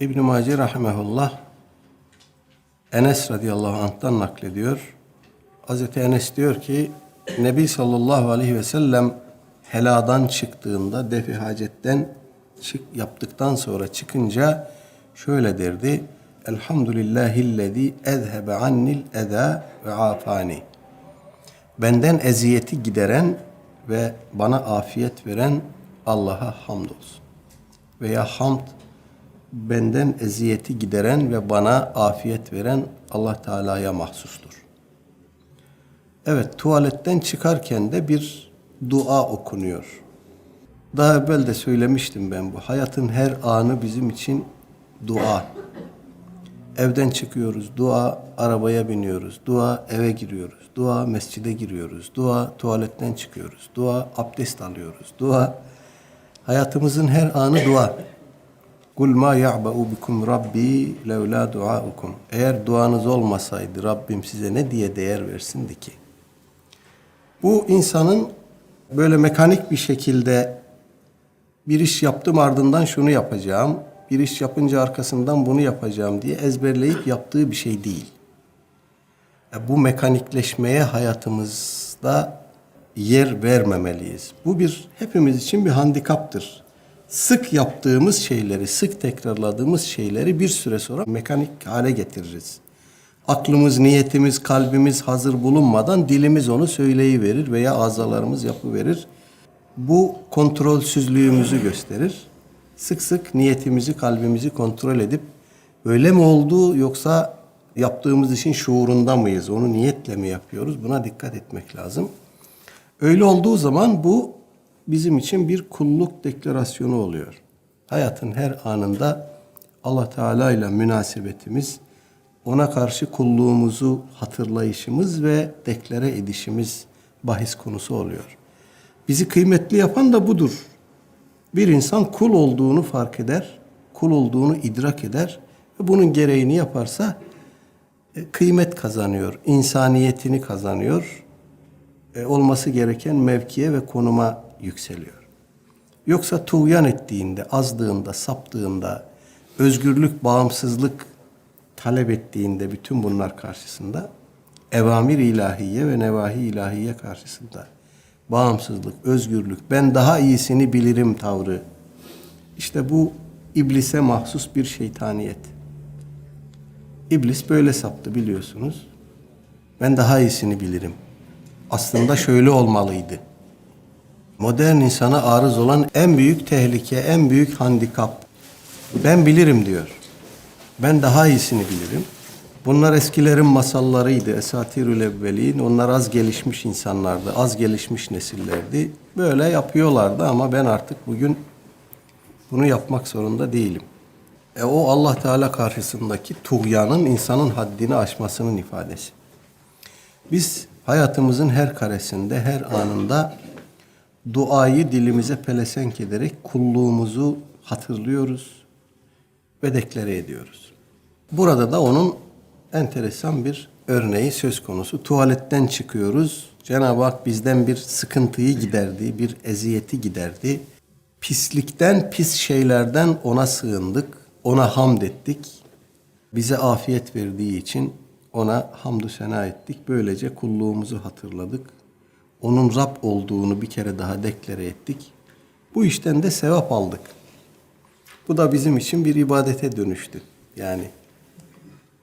İbn-i Mace rahimehullah Enes radıyallahu anh'tan naklediyor. Hazreti Enes diyor ki Nebi sallallahu aleyhi ve sellem heladan çıktığında defi hacetten çık, yaptıktan sonra çıkınca şöyle derdi. Elhamdülillahillezî ezhebe annil eda ve afani. Benden eziyeti gideren ve bana afiyet veren Allah'a hamdolsun. Veya hamd benden eziyeti gideren ve bana afiyet veren Allah Teala'ya mahsustur. Evet, tuvaletten çıkarken de bir dua okunuyor. Daha evvel de söylemiştim ben bu. Hayatın her anı bizim için dua. Evden çıkıyoruz, dua, arabaya biniyoruz, dua, eve giriyoruz, dua, mescide giriyoruz, dua, tuvaletten çıkıyoruz, dua, abdest alıyoruz, dua. Hayatımızın her anı dua. Kul ma ya'ba'u bikum rabbi levla duaukum. Eğer duanız olmasaydı Rabbim size ne diye değer versindi ki? Bu insanın böyle mekanik bir şekilde bir iş yaptım ardından şunu yapacağım, bir iş yapınca arkasından bunu yapacağım diye ezberleyip yaptığı bir şey değil. E, Bu mekanikleşmeye hayatımızda yer vermemeliyiz. Bu bir hepimiz için bir handikaptır. Sık yaptığımız şeyleri, sık tekrarladığımız şeyleri bir süre sonra mekanik hale getiririz. Aklımız, niyetimiz, kalbimiz hazır bulunmadan dilimiz onu söyleyiverir veya azalarımız yapıverir. Bu kontrolsüzlüğümüzü gösterir. Sık sık niyetimizi, kalbimizi kontrol edip öyle mi oldu yoksa yaptığımız işin şuurunda mıyız? Onu niyetle mi yapıyoruz? Buna dikkat etmek lazım. Öyle olduğu zaman bu bizim için bir kulluk deklarasyonu oluyor. Hayatın her anında Allah Teala ile münasebetimiz, ona karşı kulluğumuzu hatırlayışımız ve deklare edişimiz bahis konusu oluyor. Bizi kıymetli yapan da budur. Bir insan kul olduğunu fark eder, kul olduğunu idrak eder ve bunun gereğini yaparsa e, kıymet kazanıyor, insaniyetini kazanıyor, e, olması gereken mevkiye ve konuma yükseliyor. Yoksa tuğyan ettiğinde, azdığında, saptığında, özgürlük, bağımsızlık talep ettiğinde bütün bunlar karşısında evamir ilahiye ve nevahi ilahiye karşısında bağımsızlık, özgürlük, ben daha iyisini bilirim tavrı. İşte bu iblise mahsus bir şeytaniyet. İblis böyle saptı biliyorsunuz. Ben daha iyisini bilirim. Aslında şöyle olmalıydı. Modern insana arız olan en büyük tehlike, en büyük handikap. Ben bilirim diyor. Ben daha iyisini bilirim. Bunlar eskilerin masallarıydı. Esatirül evvelin. Onlar az gelişmiş insanlardı. Az gelişmiş nesillerdi. Böyle yapıyorlardı ama ben artık bugün bunu yapmak zorunda değilim. E o Allah Teala karşısındaki tuğyanın insanın haddini aşmasının ifadesi. Biz hayatımızın her karesinde, her anında duayı dilimize pelesenk ederek kulluğumuzu hatırlıyoruz ve deklare ediyoruz. Burada da onun enteresan bir örneği söz konusu. Tuvaletten çıkıyoruz. Cenab-ı Hak bizden bir sıkıntıyı giderdi, bir eziyeti giderdi. Pislikten, pis şeylerden ona sığındık, ona hamd ettik. Bize afiyet verdiği için ona hamdü sena ettik. Böylece kulluğumuzu hatırladık. Onun Rab olduğunu bir kere daha deklare ettik. Bu işten de sevap aldık. Bu da bizim için bir ibadete dönüştü. Yani